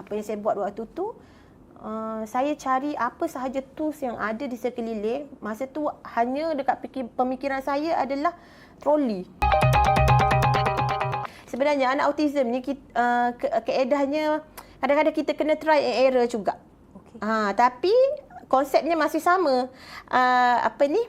apa yang saya buat waktu tu uh, saya cari apa sahaja tools yang ada di sekeliling. Masa tu hanya dekat fikir, pemikiran saya adalah troli. Sebenarnya anak autism ni kita, uh, ke, keedahnya kadang-kadang kita kena try and error juga. Okay. Ha, tapi konsepnya masih sama. Uh, apa ni?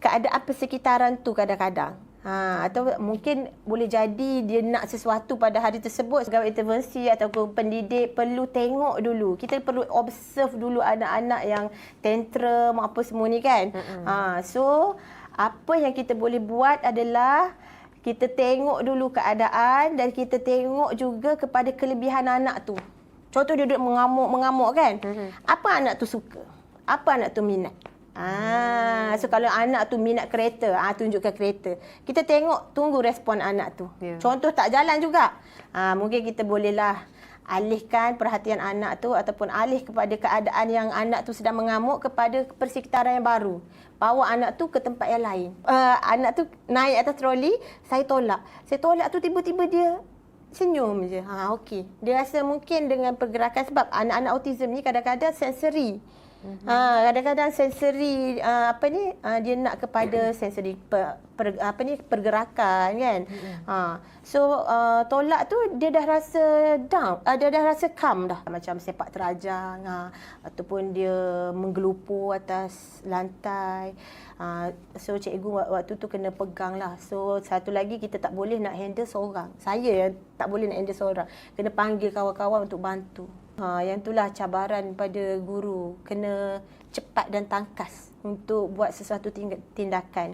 Keadaan persekitaran tu kadang-kadang. Ha, atau mungkin boleh jadi dia nak sesuatu pada hari tersebut pegawai intervensi atau pendidik perlu tengok dulu. Kita perlu observe dulu anak-anak yang tantrum apa semua ni kan. Mm-hmm. Ha, so apa yang kita boleh buat adalah kita tengok dulu keadaan dan kita tengok juga kepada kelebihan anak tu. Contoh dia duduk mengamuk-mengamuk kan. Mm-hmm. Apa anak tu suka? Apa anak tu minat? Ah, so kalau anak tu minat kereta, ah tunjukkan kereta. Kita tengok tunggu respon anak tu. Yeah. Contoh tak jalan juga. Ah mungkin kita bolehlah alihkan perhatian anak tu ataupun alih kepada keadaan yang anak tu sedang mengamuk kepada persekitaran yang baru. Bawa anak tu ke tempat yang lain. Uh, anak tu naik atas troli, saya tolak. Saya tolak tu tiba-tiba dia senyum je. Ha okey. Dia rasa mungkin dengan pergerakan sebab anak-anak autism ni kadang-kadang sensori. Mm-hmm. Ha, kadang-kadang sensori uh, apa ni uh, dia nak kepada sensori per, per, apa ni pergerakan kan. Mm-hmm. Ha, so uh, tolak tu dia dah rasa down, uh, dia dah rasa calm dah macam sepak terajang ha, ataupun dia menggelupur atas lantai. Ha, so cikgu waktu tu kena pegang lah. So satu lagi kita tak boleh nak handle seorang. Saya yang tak boleh nak handle seorang. Kena panggil kawan-kawan untuk bantu. Ha, yang itulah cabaran pada guru. Kena cepat dan tangkas untuk buat sesuatu tindakan.